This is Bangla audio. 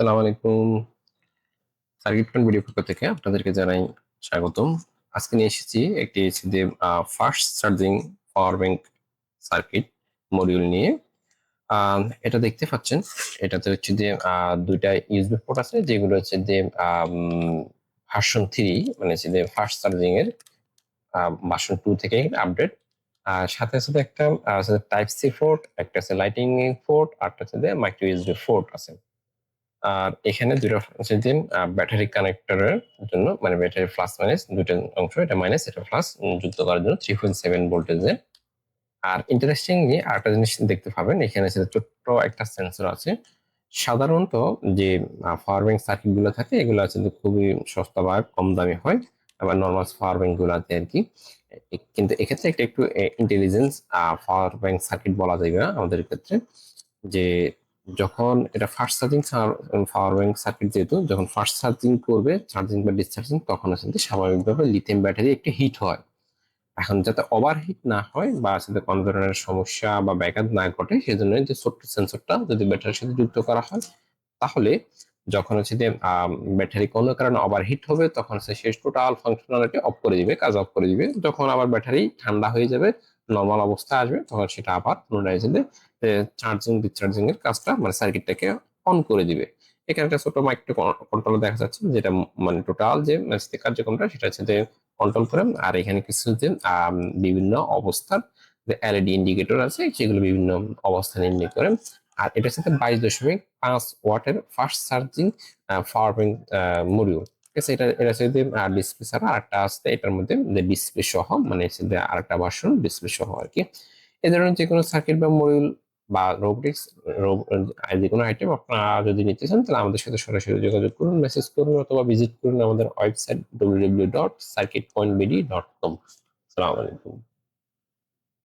আসসালামু আলাইকুম। সার্কিট ভিডিও পক্ষ থেকে আপনাদেরকে জানাই স্বাগতম। আজকে নিয়ে এসেছি একটি যে fast charging power bank circuit module নিয়ে। এটা দেখতে পাচ্ছেন, এটাতে হচ্ছে যে দুইটা ইউএসবি পোর্ট আছে, যেগুলো হচ্ছে যে ভার্সন থ্রি মানে হচ্ছে যে ফাস্ট চার্জিং এর ভার্সন টু থেকে আপডেট আর সাথে সাথে একটা টাইপ সি পোর্ট একটা আছে লাইটিং পোর্ট আর একটা হচ্ছে মাইক্রো ইউএসবি পোর্ট আছে। আর এখানে দুটো যে ব্যাটারি কানেক্টরের জন্য মানে ব্যাটারি প্লাস মাইনাস দুটো অংশ, এটা মাইনাস এটা প্লাস যুক্ত করার জন্য থ্রি পয়েন্ট সেভেন ভোল্টেজের আর ইন্টারেস্টিংলি আরেকটা জিনিস দেখতে পাবেন, এখানে সেটা ছোট্ট একটা সেন্সর আছে। সাধারণত যে পাওয়ার ব্যাংক সার্কিটগুলো থাকে, এগুলো আছে যে খুবই সস্তা বা কম দামি হয়, আবার নর্মাল পাওয়ার ব্যাংক গুলোতে আর কি। কিন্তু এক্ষেত্রে একটা একটু ইন্টেলিজেন্স পাওয়ার সার্কিট বলা যাবে না আমাদের ক্ষেত্রে, যে যখন এটা fast charging power bank circuit যেহেতু, যখন ফার্স্ট চার্জিং করবে চার্জিং বা ডিসচার্জিং তখন আসলে স্বাভাবিকভাবে লিথিয়াম ব্যাটারি একটু হিট হয়। এখন যাতে ওভারহিট না হয় বা সাথে কোনো ধরনের সমস্যা বা ব্যাঘাত না ঘটে, সেজন্য যে ছোট্ট সেন্সরটা যদি ব্যাটারির সাথে যুক্ত করা হয়, তাহলে যখন হচ্ছে যে ব্যাটারি কোনো কারণে ওভারহিট হবে, তখন হচ্ছে শেষ টোটাল ফাংশনালিটি অফ করে দিবে, কাজ অফ করে দিবে। যখন আবার ব্যাটারি ঠান্ডা হয়ে যাবে নর্মাল অবস্থা আসবে, তখন সেটা আবার পুনরায় হচ্ছে যে চার্জিং ডিসচার্জিং এর কাজটা মানে সার্কিটটাকে অন করে দিবে। এখানে একটা ছোট মাইক্রো কন্ট্রোল দেখা যাচ্ছে, যেটা মানে টোটাল যে কার্যক্রমটা সেটা হচ্ছে যে কন্ট্রোল করে, আর এখানে কিছু যে বিভিন্ন অবস্থার যে এলইডি ইন্ডিকেটর আছে, সেগুলো বিভিন্ন অবস্থা নির্ণয় করে। আর এটার সাথে বাইশ দশমিক পাঁচ ওয়াটের fast charging power bank module আছে, এটা এটা হচ্ছে যে ডিসপ্লে ছাড়া আরেকটা আসতে এটার মধ্যে ডিসপ্লে সহ মানে আরেকটা ভার্সন ডিসপ্লে সহ আর কি। এ ধরনের যে কোনো সার্কিট বা মডিউল বা রোবটিক্স যে কোনো আইটেম আপনারা যদি নিতে চান, তাহলে আমাদের সাথে সরাসরি যোগাযোগ করুন মেসেজ করুন অথবা ভিজিট করুন আমাদের website W dot circuit point BD dot com আলাইকুম।